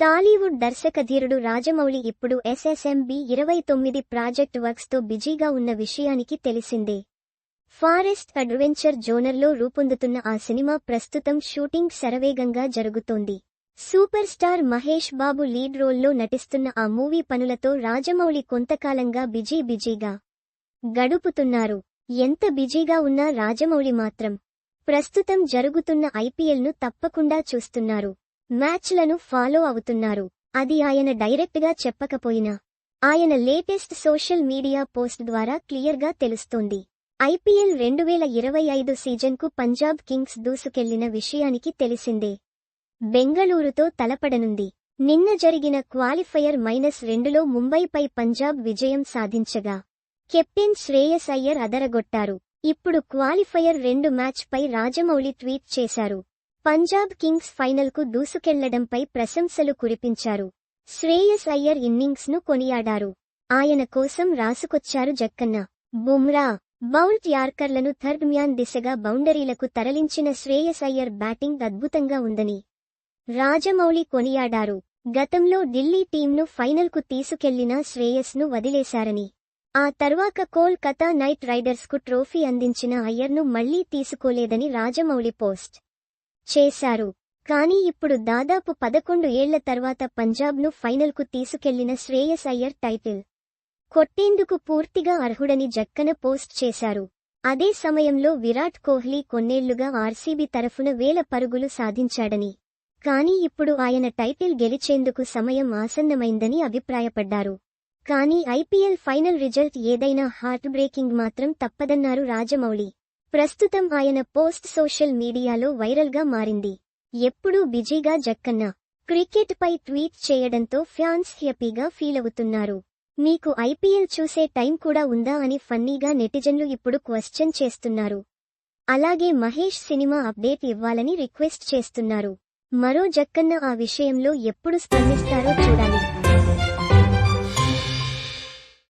టాలీవుడ్ దర్శకధీరుడు రాజమౌళి ఇప్పుడు ఎస్ఎస్ఎంబి ఇరవై తొమ్మిది ప్రాజెక్ట్ వర్క్స్తో బిజీగా ఉన్న విషయానికి తెలిసిందే. ఫారెస్ట్ అడ్వెంచర్ జోనర్లో రూపొందుతున్న ఆ సినిమా ప్రస్తుతం షూటింగ్ శరవేగంగా జరుగుతోంది. Super star Mahesh Babu lead రోల్లో నటిస్తున్న ఆ మూవీ పనులతో రాజమౌళి కొంతకాలంగా బిజీ బిజీగా గడుపుతున్నారు. ఎంత బిజీగా ఉన్నా రాజమౌళి మాత్రం ప్రస్తుతం జరుగుతున్న ఐపీఎల్ను తప్పకుండా చూస్తున్నారు. మ్యాచ్లను ఫాలో అవుతున్నారు. అది ఆయన డైరెక్ట్గా చెప్పకపోయినా ఆయన లేటెస్ట్ సోషల్ మీడియా పోస్ట్ ద్వారా క్లియర్గా తెలుస్తోంది. ఐపీఎల్ రెండు వేల ఇరవై ఐదు సీజన్కు పంజాబ్ కింగ్స్ దూసుకెళ్ళిన విషయానికి తెలిసిందే. బెంగళూరుతో తలపడనుంది. నిన్న జరిగిన క్వాలిఫైయర్ మైనస్ రెండులో ముంబైపై పంజాబ్ విజయం సాధించగా కెప్టెన్ శ్రేయస్ అయ్యర్ అదరగొట్టారు. ఇప్పుడు క్వాలిఫైయర్ రెండు మ్యాచ్పై రాజమౌళి ట్వీట్ చేశారు. పంజాబ్ కింగ్స్ ఫైనల్కు దూసుకెళ్ళడంపై ప్రశంసలు కురిపించారు. శ్రేయస్ అయ్యర్ ఇన్నింగ్స్ను కొనియాడారు. ఆయన కోసం రాసుకొచ్చారు జక్కన్న. బుమ్రా బౌల్ట్ యార్కర్లను థర్డ్ మ్యాన్ దిశగా బౌండరీలకు తరలించిన శ్రేయస్ అయ్యర్ బ్యాటింగ్ అద్భుతంగా ఉందని రాజమౌళి కొనియాడారు. గతంలో ఢిల్లీ టీంను ఫైనల్కు తీసుకెళ్ళిన శ్రేయస్ను వదిలేశారని ఆ తర్వాత కోల్కతా నైట్ రైడర్స్కు ట్రోఫీ అందించిన అయ్యర్ను మళ్ళీ తీసుకోలేదని రాజమౌళి పోస్ట్. చేశారు. కానీ ఇప్పుడు దాదాపు పదకొండు ఏళ్ళ తర్వాత పంజాబ్ను ఫైనల్కు తీసుకెళ్ళిన శ్రేయస్ అయ్యర్ టైటిల్ కొట్టేందుకు పూర్తిగా అర్హుడని జక్కన పోస్ట్ చేశారు. అదే సమయంలో విరాట్ కోహ్లీ కొన్నేళ్ళుగా ఆర్సీబీ తరఫున వేల పరుగులు సాధించాడని. కానీ ఇప్పుడు ఆయన టైటిల్ గెలిచేందుకు సమయం ఆసన్నమైందని అభిప్రాయపడ్డారు. కానీ ఐపీఎల్ ఫైనల్ రిజల్ట్ ఏదైనా హార్ట్ బ్రేకింగ్ మాత్రం తప్పదన్నారు రాజమౌళి. ప్రస్తుతం ఆయన పోస్ట్ సోషల్ మీడియాలో వైరల్గా మారింది. ఎప్పుడూ బిజీగా జక్కన్న క్రికెట్పై ట్వీట్ చేయడంతో ఫ్యాన్స్ హ్యాపీగా ఫీలవుతున్నారు మీకు ఐపీఎల్ చూసే టైం కూడా ఉందా అని ఫన్నీగా నెటిజన్లు ఇప్పుడు క్వశ్చన్ చేస్తున్నారు. అలాగే మహేష్ సినిమా అప్డేట్ ఇవ్వాలని రిక్వెస్ట్ చేస్తున్నారు. మరో జక్కన్న ఆ విషయంలో ఎప్పుడు స్పందిస్తారో చూడాలి.